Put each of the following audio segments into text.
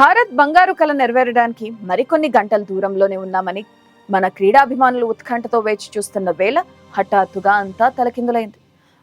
భారత్ బంగారు కళ నెరవేరడానికి మరికొన్ని గంటల దూరంలోనే ఉన్నామని మన క్రీడాభిమానులు ఉత్కంఠతో వేచి చూస్తున్న వేళ హఠాత్తుగా అంతా తలకిందులైంది.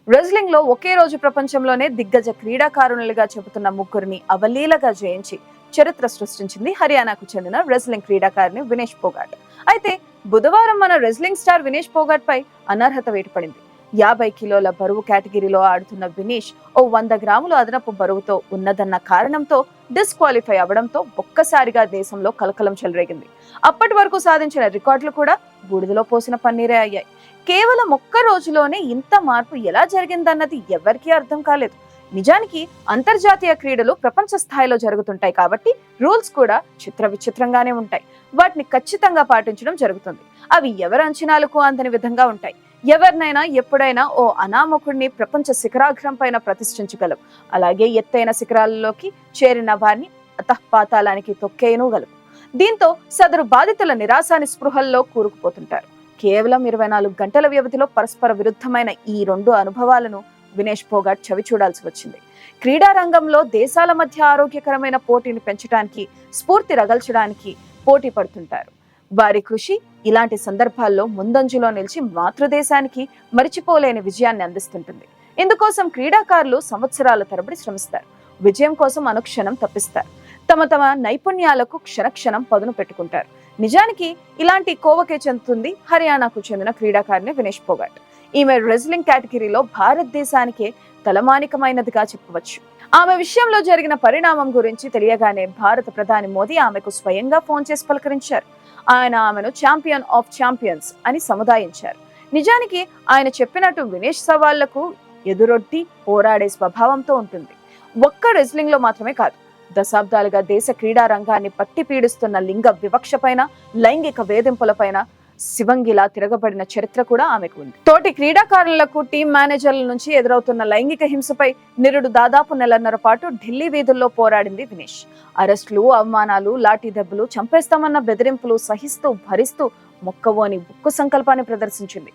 రెజ్లింగ్లో ఒకే రోజు ప్రపంచంలోనే దిగ్గజ క్రీడాకారుణులుగా చెబుతున్న ముగ్గురిని అవలీలగా జయించి చరిత్ర సృష్టించింది హర్యానాకు చెందిన రెజ్లింగ్ క్రీడాకారిణి వినేష్ పోగాట్. అయితే బుధవారం మన రెజ్లింగ్ స్టార్ వినేష్ పోగాట్ పై అనర్హత వేటుపడింది. యాభై కిలోల బరువు కేటగిరీలో ఆడుతున్న వినీష్ ఓ వంద గ్రాముల అదనపు బరువుతో ఉన్నదన్న కారణంతో డిస్క్వాలిఫై అవడంతో ఒక్కసారిగా దేశంలో కలకలం చెలరేగింది. అప్పటి వరకు సాధించిన రికార్డులు కూడా బూడిదలో పోసిన పన్నీరే అయ్యాయి. కేవలం ఒక్క రోజులోనే ఇంత మార్పు ఎలా జరిగిందన్నది ఎవరికీ అర్థం కాలేదు. నిజానికి అంతర్జాతీయ క్రీడలు ప్రపంచ స్థాయిలో జరుగుతుంటాయి కాబట్టి రూల్స్ కూడా చిత్ర విచిత్రంగానే ఉంటాయి. వాటిని ఖచ్చితంగా పాటించడం జరుగుతుంది. అవి ఎవరి అంచనాలకు అందని విధంగా ఉంటాయి? ఎవరినైనా ఎప్పుడైనా ఓ అనామకుడిని ప్రపంచ శిఖరాగ్రం పైన ప్రతిష్ఠించగలవు. అలాగే ఎత్తైన శిఖరాలలోకి చేరిన వారిని అతఃపాతాలానికి తొక్కేయనుగలవు. దీంతో సదరు బాధితుల నిరాశాని నిస్పృహల్లో కూరుకుపోతుంటారు. కేవలం ఇరవై నాలుగు గంటల వ్యవధిలో పరస్పర విరుద్ధమైన ఈ రెండు అనుభవాలను వినేష్ పోగాట్ చవి చూడాల్సి వచ్చింది. క్రీడా రంగంలో దేశాల మధ్య ఆరోగ్యకరమైన పోటీని పెంచడానికి స్ఫూర్తి రగల్చడానికి పోటీ పడుతుంటారు. వారి కృషి ఇలాంటి సందర్భాల్లో ముందంజలో నిలిచి మాతృదేశానికి మరిచిపోలేని విజయాన్ని అందిస్తుంటుంది. ఇందుకోసం క్రీడాకారులు సంవత్సరాల తరబడి శ్రమిస్తారు. విజయం కోసం అనుక్షణం తప్పిస్తారు. తమ తమ నైపుణ్యాలకు క్షణక్షణం పదును పెట్టుకుంటారు. నిజానికి ఇలాంటి కోవకే చెందుతుంది హర్యానాకు చెందిన క్రీడాకారిణి వినేష్ పోగాట్. ఈమె రెజ్లింగ్ కేటగిరీలో భారతదేశానికే తలమానికమైనదిగా చెప్పవచ్చు. ఆమె విషయంలో జరిగిన పరిణామం గురించి తెలియగానే భారత ప్రధాని మోదీ ఆమెకు స్వయంగా ఫోన్ చేసి పలకరించారు. ఆయన ఆమెను ఛాంపియన్ ఆఫ్ ఛాంపియన్స్ అని సముదాయించారు. నిజానికి ఆయన చెప్పినట్టు వినేష్ సవాళ్ళకు ఎదురొడ్డి పోరాడే స్వభావంతో ఉంటుంది. ఒక్క రెజ్లింగ్లో మాత్రమే కాదు దశాబ్దాలుగా దేశ క్రీడా రంగాన్ని పట్టి పీడిస్తున్న లింగ వివక్షపైన లైంగిక వేధింపులపైన శివంగిలా తిరగబడిన చరిత్ర కూడా ఆమెకు ఉంది. తోటి క్రీడాకారులకు టీం మేనేజర్ల నుంచి ఎదురవుతున్న లైంగిక హింసపై నిరుడు దాదాపు నెలన్నర పాటు ఢిల్లీ వీధుల్లో పోరాడింది వినేష్. అరెస్టులు అవమానాలు లాఠీ దెబ్బలు చంపేస్తామన్న బెదిరింపులు సహిస్తూ భరిస్తూ మొక్కవోని ఉక్కు సంకల్పాన్ని ప్రదర్శించింది.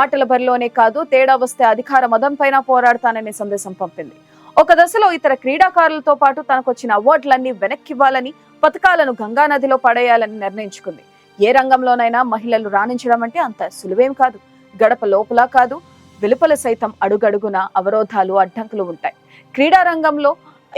ఆటల బరిలోనే కాదు తేడా వస్తే అధికార మదం పైన పోరాడతాననే సందేశం పంపింది. ఒక దశలో ఇతర క్రీడాకారులతో పాటు తనకొచ్చిన అవార్డులన్నీ వెనక్కివ్వాలని పథకాలను గంగా నదిలో పడేయాలని నిర్ణయించుకుంది. ఏ రంగంలోనైనా మహిళలు రాణించడం అంటే అంత సులువేం కాదు. గడప లోపల కాదు వెలుపల సైతం అడుగడుగున అవరోధాలు అడ్డంకులు ఉంటాయి. క్రీడా రంగంలో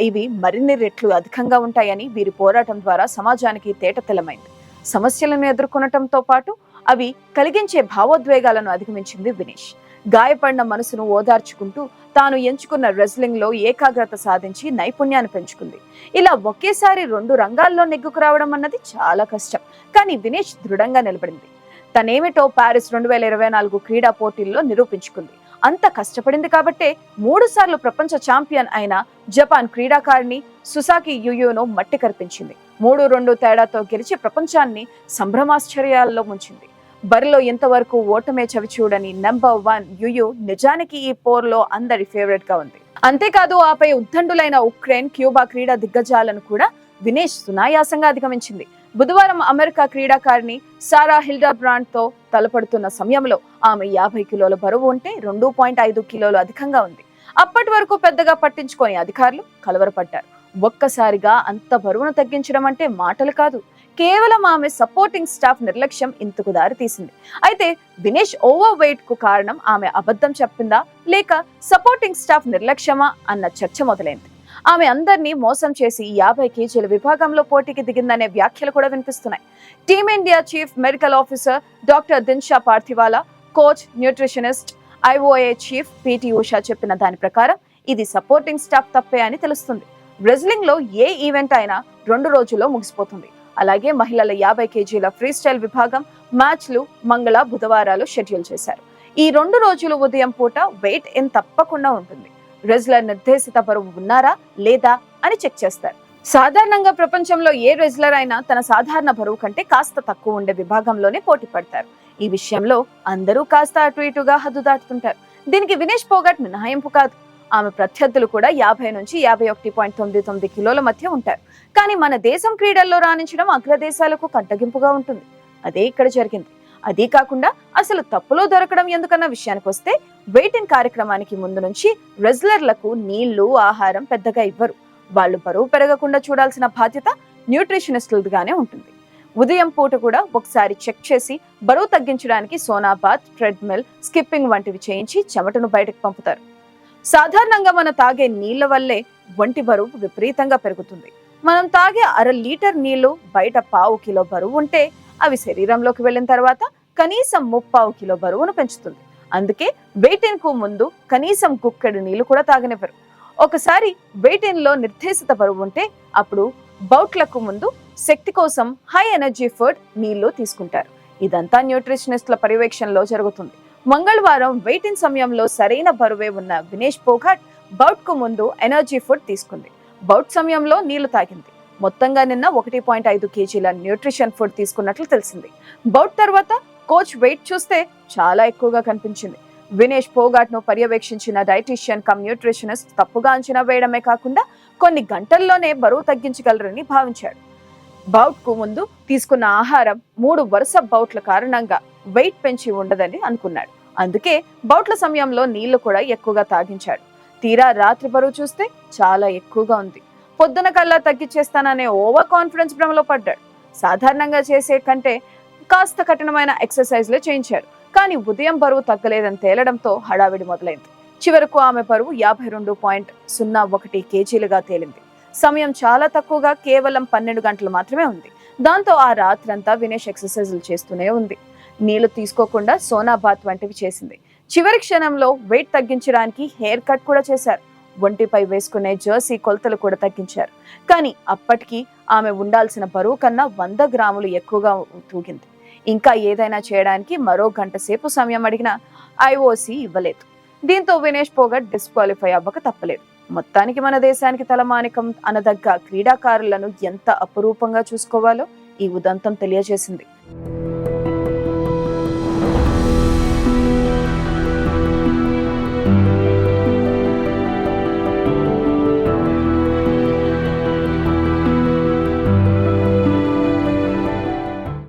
ఇవి మరిన్ని రెట్లు అధికంగా ఉంటాయని వీరి పోరాటం ద్వారా సమాజానికి తేటతెల్లమైంది సమస్యలను ఎదుర్కొనటంతో పాటు అవి కలిగించే భావోద్వేగాలను అధిగమించింది వినేష్. గాయపడిన మనసును ఓదార్చుకుంటూ తాను ఎంచుకున్న రెజ్లింగ్లో ఏకాగ్రత సాధించి నైపుణ్యాన్ని పెంచుకుంది. ఇలా ఒకేసారి రెండు రంగాల్లో నెగ్గుకు రావడం అన్నది చాలా కష్టం. కానీ వినేష్ దృఢంగా నిలబడింది. తనేమిటో ప్యారిస్ రెండు వేల ఇరవై నాలుగు క్రీడా పోటీల్లో నిరూపించుకుంది. అంత కష్టపడింది కాబట్టే మూడు సార్లు ప్రపంచ ఛాంపియన్ అయిన జపాన్ క్రీడాకారిణి సుసాకి యుయును మట్టి కరిపించింది. మూడు రెండు తేడాతో గెలిచి ప్రపంచాన్ని సంభ్రమాశ్చర్యాల్లో ముంచింది. బరిలో ఇంతవరకు ఓటమే చవి చూడని నెంబర్ వన్ యుయు నిజానికి ఈ పోర్లో అందరి ఫేవరెట్గా ఉంది. అంతేకాదు ఆపై ఉద్దండులైన ఉక్రెయిన్ క్యూబా క్రీడా దిగ్గజాలను కూడా వినేష్ సునాయాసంగా అధిగమించింది. బుధవారం అమెరికా క్రీడాకారిణి సారా హిల్డా బ్రాండ్తో తలపడుతున్న సమయంలో ఆమె యాభై కిలోల బరువు ఉంటే రెండు పాయింట్ ఐదు కిలోలు అధికంగా ఉంది. అప్పటి వరకు పెద్దగా పట్టించుకొని అధికారులు కలవరపడ్డారు. ఒక్కసారిగా అంత బరువును తగ్గించడం అంటే మాటలు కాదు. కేవలం ఆమె సపోర్టింగ్ స్టాఫ్ నిర్లక్ష్యం ఇంతకు దారి తీసింది అయితే దినేష్ ఓవర్ వెయిట్కు కారణం ఆమె అబద్ధం చెప్పిందా? లేక సపోర్టింగ్ స్టాఫ్ నిర్లక్ష్యమా? అన్న చర్చ మొదలైంది. ఆమె అందరినీ మోసం చేసి యాభై కేజీల విభాగంలో పోటీకి దిగిందనే వ్యాఖ్యలు కూడా వినిపిస్తున్నాయి. Team India chief medical officer doctor Dinshaw Pardiwala coach nutritionist I O A chief P T Usha చెప్పిన దాని ప్రకారం ఇది సపోర్టింగ్ స్టాఫ్ తప్పే అని తెలుస్తుంది. రెజ్లింగ్లో ఏ ఈవెంట్ అయినా రెండు రోజుల్లో ముగిసిపోతుంది. అలాగే మహిళల యాభై కేజీల ఫ్రీ స్టైల్ విభాగం మ్యాచ్లు మంగళ బుధవారాలు షెడ్యూల్ చేశారు. ఈ రెండు రోజులు ఉదయం పూట వెయిట్ ఇన్ తప్పకుండా ఉంటుంది. రెజ్లర్ నిర్దేశిత బరువు ఉన్నారా లేదా అని చెక్ చేస్తారు. సాధారణంగా ప్రపంచంలో ఏ రెజ్లర్ అయినా తన సాధారణ బరువు కంటే కాస్త తక్కువ ఉండే విభాగంలోనే పోటీ పడతారు. ఈ విషయంలో అందరూ కాస్త అటు ఇటుగా హద్దు దాటుతుంటారు. దీనికి వినేష్ పోగట్ మినహాయింపు కాదు. ఆమె ప్రత్యర్థులు కూడా యాభై నుంచి యాభై ఒకటి పాయింట్ తొమ్మిది తొమ్మిది కిలోల మధ్య ఉంటారు. కానీ మన దేశం క్రీడల్లో రాణించడం అగ్రదేశాలకు కంటగింపుగా ఉంటుంది. అదే ఇక్కడ జరిగింది. అదీ కాకుండా అసలు తప్పులో దొరకడం ఎందుకన్న విషయానికి వస్తే వెయిటింగ్ కార్యక్రమానికి ముందు నుంచి రెజ్లర్లకు నీళ్ళు ఆహారం పెద్దగా ఇవ్వరు. వాళ్ళు బరువు పెరగకుండా చూడాల్సిన బాధ్యత న్యూట్రిషనిస్టులదిగానే ఉంటుంది. ఉదయం పూట కూడా ఒకసారి చెక్ చేసి బరువు తగ్గించడానికి సోనాబాత్ ట్రెడ్మిల్ స్కిప్పింగ్ వంటివి చేయించి చెమటను బయటకు పంపుతారు. సాధారణంగా మనం తాగే నీళ్ళ వల్లే ఒంటి బరువు విపరీతంగా పెరుగుతుంది. మనం తాగే అర లీటర్ నీళ్ళు బయట పావు కిలో బరువు ఉంటే అవి శరీరంలోకి వెళ్ళిన తర్వాత కనీసం ముప్పావు కిలో బరువును పెంచుతుంది. అందుకే వెయిటిన్కు ముందు కనీసం కుక్కడి నీళ్ళు కూడా తాగనివ్వరు. ఒకసారి వెయిటిన్లో నిర్దేశిత బరువు ఉంటే అప్పుడు బౌట్లకు ముందు శక్తి కోసం హై ఎనర్జీ ఫుడ్ నీళ్ళు తీసుకుంటారు. ఇదంతా న్యూట్రిషనిస్ట్ల పర్యవేక్షణలో జరుగుతుంది. మంగళవారం వెయిటిన్ సమయంలో సరైన బరువే ఉన్న వినేష్ పోఘాట్ బౌట్కు ముందు ఎనర్జీ ఫుడ్ తీసుకుంది. బౌట్ సమయంలో నీళ్ళు తాగింది. మొత్తంగా నిన్న ఒకటి పాయింట్ ఐదు కేజీల న్యూట్రిషన్ ఫుడ్ తీసుకున్నట్లు తెలిసింది. బౌట్ తర్వాత కోచ్ వెయిట్ చూస్తే చాలా ఎక్కువగా కనిపించింది. వినేష్ పోగాట్ను పర్యవేక్షించిన డైటీషియన్ కమ్ న్యూట్రిషనిస్ట్ తప్పుగా అంచనా వేయడమే కాకుండా కొన్ని గంటల్లోనే బరువు తగ్గించగలరని భావించాడు. బౌట్కు ముందు తీసుకున్న ఆహారం మూడు వరుస బౌట్ల కారణంగా వెయిట్ పెంచి ఉండదని అనుకున్నాడు. అందుకే బౌట్ల సమయంలో నీళ్ళు కూడా ఎక్కువగా తాగించాడు. తీరా రాత్రి బరువు చూస్తే చాలా ఎక్కువగా ఉంది. పొద్దున కల్లా తగ్గించేస్తాననే ఓవర్ కాన్ఫిడెన్స్ భ్రమలో పడ్డాడు. సాధారణంగా చేసే కంటే కాస్త కఠినమైన ఎక్సర్సైజ్లే చేయించాడు. కానీ ఉదయం బరువు తగ్గలేదని తేలడంతో హడావిడి మొదలైంది. చివరకు ఆమె బరువు యాభై రెండు పాయింట్ సున్నా ఒకటి కేజీలుగా తేలింది. సమయం చాలా తక్కువగా కేవలం పన్నెండు గంటలు మాత్రమే ఉంది. దాంతో ఆ రాత్రంతా వినేష్ ఎక్సర్సైజులు చేస్తూనే ఉంది. నీళ్ళు తీసుకోకుండా సోనా బాత్ వంటివి చేసింది. చివరి క్షణంలో వెయిట్ తగ్గించడానికి హెయిర్ కట్ కూడా చేశారు. ఒంటిపై వేసుకునే జర్సీ కొలతలు కూడా తగ్గించారు. కానీ అప్పటికి ఆమె ఉండాల్సిన బరువు కన్నా వంద గ్రాములు ఎక్కువగా తూగింది. ఇంకా ఏదైనా చేయడానికి మరో గంట సేపు సమయం అడిగినా ఐఓసి ఇవ్వలేదు. దీంతో వినేష్ పోగట్ డిస్క్వాలిఫై అవ్వక తప్పలేదు. మొత్తానికి మన దేశానికి తలమానికం అనదగ్గ క్రీడాకారులను ఎంత అపురూపంగా చూసుకోవాలో ఈ ఉదంతం తెలియజేసింది.